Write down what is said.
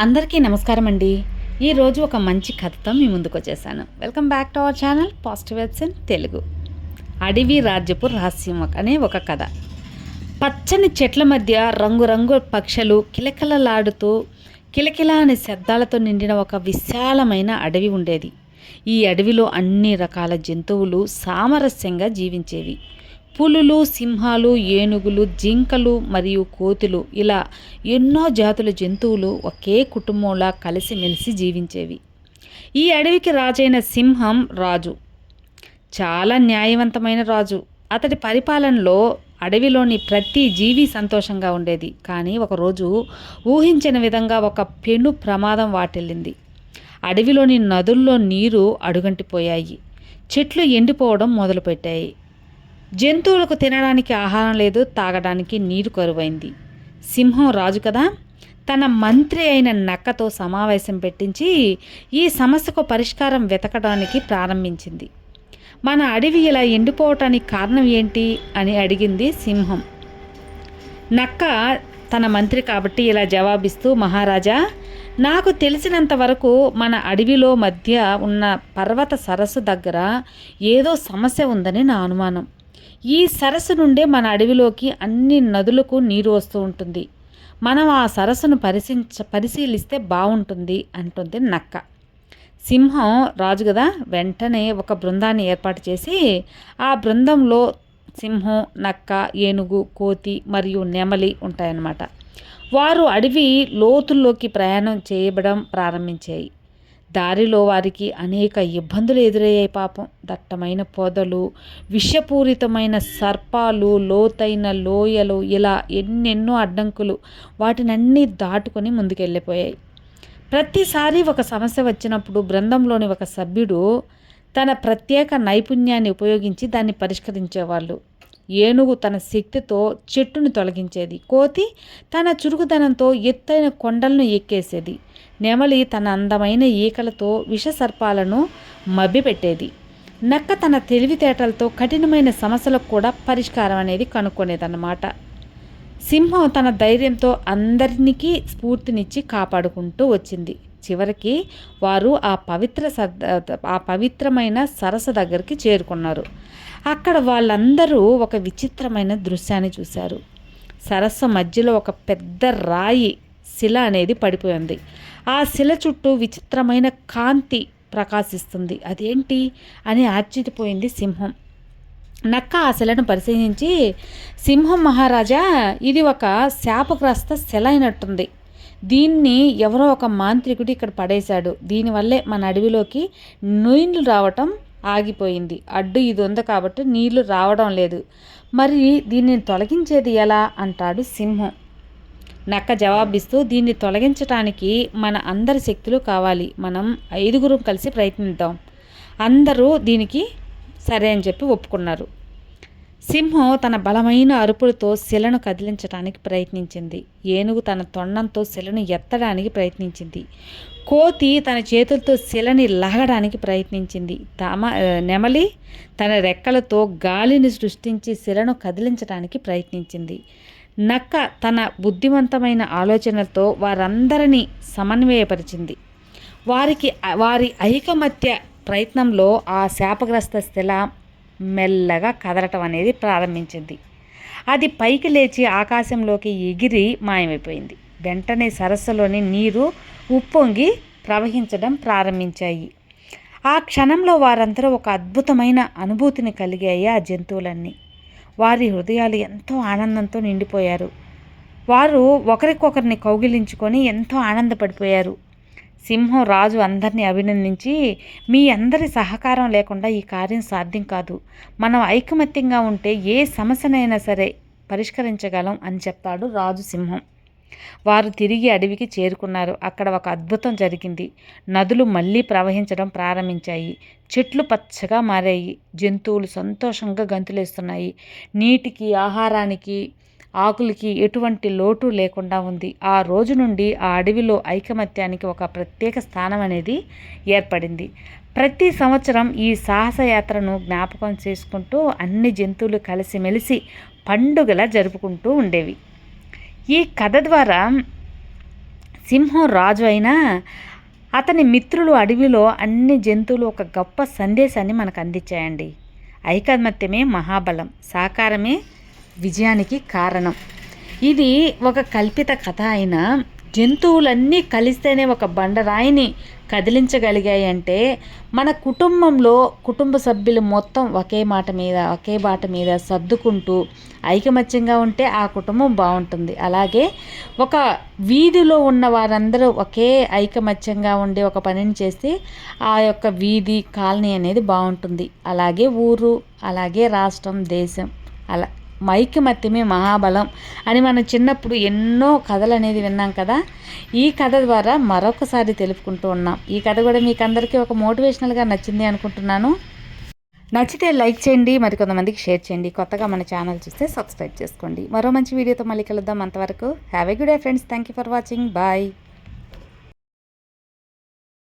అందరికీ నమస్కారం అండి ఈరోజు ఒక మంచి కథతో మీ ముందుకు వచ్చేసాను. Welcome back to our channel positive webs in Telugu అడవి రాజ్యపు రహస్యం అనే ఒక కథ. పచ్చని చెట్ల మధ్య రంగురంగు పక్షులు కిలకిలలాడుతూ కిలకిల అనే శబ్దాలతో నిండిన ఒక విశాలమైన అడవి ఉండేది. ఈ అడవిలో అన్ని రకాల జంతువులు సామరస్యంగా జీవించేవి. పులులు సింహాలు ఏనుగులు జింకలు మరియు కోతులు ఇలా ఎన్నో జాతుల జంతువులు ఒకే కుటుంబంలా కలిసిమెలిసి జీవించేవి. ఈ అడవికి రాజైన సింహం రాజు. చాలా న్యాయవంతమైన రాజు. అతడి పరిపాలనలో అడవిలోని ప్రతి జీవి సంతోషంగా ఉండేది. కానీ ఒకరోజు ఊహించిన విధంగా ఒక పెను ప్రమాదం వాటిల్లింది. అడవిలోని నదుల్లో నీరు అడుగంటిపోయాయి. చెట్లు ఎండిపోవడం మొదలుపెట్టాయి. జంతువులకు తినడానికి ఆహారం లేదు తాగడానికి నీరు కరువైంది. సింహం రాజు కదా? తన మంత్రి అయిన నక్కతో సమావేశం పెట్టించి ఈ సమస్యకు పరిష్కారం వెతకడానికి ప్రారంభించింది. మన అడవి ఇలా ఎండిపోవటానికి కారణం ఏంటి అని అడిగింది సింహం. నక్క తన మంత్రి కాబట్టి ఇలా జవాబిస్తూ మహారాజా నాకు తెలిసినంత వరకు మన అడవిలో మధ్య ఉన్న పర్వత సరస్సు దగ్గర ఏదో సమస్య ఉందని నా అనుమానం. ఈ సరస్సు నుండే మన అడవిలోకి అన్ని నదులకు నీరు వస్తూ ఉంటుంది. మనం ఆ సరస్సును పరిశీలించ పరిశీలిస్తే బాగుంటుంది అంటుంది నక్క. సింహం రాజు కదా వెంటనే ఒక బృందాన్ని ఏర్పాటు చేసి ఆ బృందంలో సింహం నక్క ఏనుగు కోతి మరియు నెమలి ఉంటాయన్నమాట. వారు అడవి లోతుల్లోకి ప్రయాణం చేయబడం ప్రారంభించాయి. దారిలో వారికి అనేక ఇబ్బందులు ఎదురయ్యాయి పాపం. దట్టమైన పొదలు విషపూరితమైన సర్పాలు లోతైన లోయలు ఇలా ఎన్నెన్నో అడ్డంకులు వాటినన్నీ దాటుకొని ముందుకెళ్ళిపోయాయి. ప్రతిసారి ఒక సమస్య వచ్చినప్పుడు బృందంలోని ఒక సభ్యుడు తన ప్రత్యేక నైపుణ్యాన్ని ఉపయోగించి దాన్ని పరిష్కరించేవాళ్ళు. ఏనుగు తన శక్తితో చెట్టును తొలగించేది. కోతి తన చురుకుదనంతో ఎత్తైన కొండలను ఎక్కేసేది. నెమలి తన అందమైన ఈకలతో విషసర్పాలను మభ్యపెట్టేది నక్క తన తెలివితేటలతో కఠినమైన సమస్యలకు కూడా పరిష్కారం అనేది కనుక్కునేదన్నమాట. సింహం తన ధైర్యంతో అందరికీ స్ఫూర్తినిచ్చి కాపాడుకుంటూ వచ్చింది. చివరికి వారు ఆ పవిత్ర ఆ పవిత్రమైన సరస్సు దగ్గరికి చేరుకున్నారు. అక్కడ వాళ్ళందరూ ఒక విచిత్రమైన దృశ్యాన్ని చూశారు. సరస్సు మధ్యలో ఒక పెద్ద రాయి శిల అనేది పడిపోయింది ఆ శిల చుట్టూ విచిత్రమైన కాంతి ప్రకాశిస్తుంది. అదేంటి? అని ఆశ్చర్యపోయింది సింహం. నక్క ఆ శిలను పరిశీలించి సింహం మహారాజా ఇది ఒక శాపగ్రస్త శిల అయినట్టుంది. దీన్ని ఎవరో ఒక మాంత్రికుడు ఇక్కడ పడేశాడు. దీనివల్లే మన అడవిలోకి నీళ్ళు రావటం ఆగిపోయింది. అడ్డు ఇది ఉంది కాబట్టి నీళ్ళు రావడం లేదు. మరి దీన్ని తొలగించేది ఎలా? అంటాడు సింహం. నక్క జవాబిస్తూ దీన్ని తొలగించటానికి మన అందరి శక్తులు కావాలి. మనం ఐదుగురం కలిసి ప్రయత్నిద్దాం. అందరూ దీనికి సరే అని చెప్పి ఒప్పుకున్నారు. సింహం తన బలమైన అరుపులతో శిలను కదిలించడానికి ప్రయత్నించింది. ఏనుగు తన తొండంతో శిలను ఎత్తడానికి ప్రయత్నించింది. కోతి తన చేతులతో శిలని లాగడానికి ప్రయత్నించింది. తమ నెమలి తన రెక్కలతో గాలిని సృష్టించి శిలను కదిలించడానికి ప్రయత్నించింది. నక్క తన బుద్ధివంతమైన ఆలోచనలతో వారందరినీ సమన్వయపరిచింది. వారికి వారి ఐకమత్య ప్రయత్నంలో ఆ శాపగ్రస్త శిల మెల్లగా కదలటం అనేది ప్రారంభించింది. అది పైకి లేచి ఆకాశంలోకి ఎగిరి మాయమైపోయింది. వెంటనే సరస్సులోని నీరు ఉప్పొంగి ప్రవహించడం ప్రారంభించాయి. ఆ క్షణంలో వారందరూ ఒక అద్భుతమైన అనుభూతిని కలిగాయి ఆ జంతువులన్నీ. వారి హృదయాలు ఎంతో ఆనందంతో నిండిపోయారు. వారు ఒకరికొకరిని కౌగిలించుకొని ఎంతో ఆనందపడిపోయారు. సింహం రాజు అందరినీ అభినందించి మీ అందరి సహకారం లేకుండా ఈ కార్యం సాధ్యం కాదు. మనం ఐకమత్యంగా ఉంటే ఏ సమస్యనైనా సరే పరిష్కరించగలం అని చెప్తాడు రాజు సింహం. వారు తిరిగి అడవికి చేరుకున్నారు. అక్కడ ఒక అద్భుతం జరిగింది. నదులు మళ్ళీ ప్రవహించడం ప్రారంభించాయి. చెట్లు పచ్చగా మారాయి. జంతువులు సంతోషంగా గంతులేస్తున్నాయి. నీటికి ఆహారానికి ఆకులకి ఎటువంటి లోటు లేకుండా ఉంది. ఆ రోజు నుండి ఆ అడవిలో ఐకమత్యానికి ఒక ప్రత్యేక స్థానం అనేది ఏర్పడింది. ప్రతి సంవత్సరం ఈ సాహసయాత్రను జ్ఞాపకం చేసుకుంటూ అన్ని జంతువులు కలిసిమెలిసి పండుగలా జరుపుకుంటూ ఉండేవి. ఈ కథ ద్వారా సింహం రాజు అయినా అతని మిత్రులు అడవిలో అన్ని జంతువులు ఒక గొప్ప సందేశాన్ని మనకు అందించాయండి. ఐకమత్యమే మహాబలం సాకారమే విజయానికి కారణం. ఇది ఒక కల్పిత కథ అయినా జంతువులన్నీ కలిస్తేనే ఒక బండరాయిని కదిలించగలిగాయి అంటే మన కుటుంబంలో కుటుంబ సభ్యులు మొత్తం ఒకే మాట మీద ఒకే బాట మీద సర్దుకుంటూ ఐకమత్యంగా ఉంటే ఆ కుటుంబం బాగుంటుంది. అలాగే ఒక వీధిలో ఉన్న వారందరూ ఒకే ఐకమత్యంగా ఉండి ఒక పనిని చేస్తే ఆ యొక్క వీధి కాలనీ అనేది బాగుంటుంది. అలాగే ఊరు అలాగే రాష్ట్రం దేశం అలా మైక్యమత్యమే మహాబలం అని మనం చిన్నప్పుడు ఎన్నో కథలు అనేది విన్నాం కదా. ఈ కథ ద్వారా మరొకసారి తెలుపుకుంటూ ఉన్నాం. ఈ కథ కూడా మీకు అందరికీ ఒక మోటివేషనల్గా నచ్చింది అనుకుంటున్నాను. నచ్చితే లైక్ చేయండి మరి కొంతమందికి షేర్ చేయండి. కొత్తగా మన ఛానల్ చూస్తే సబ్స్క్రైబ్ చేసుకోండి. మరో మంచి వీడియోతో మళ్ళీ కలుద్దాం అంతవరకు. Have a good day friends thank you for watching bye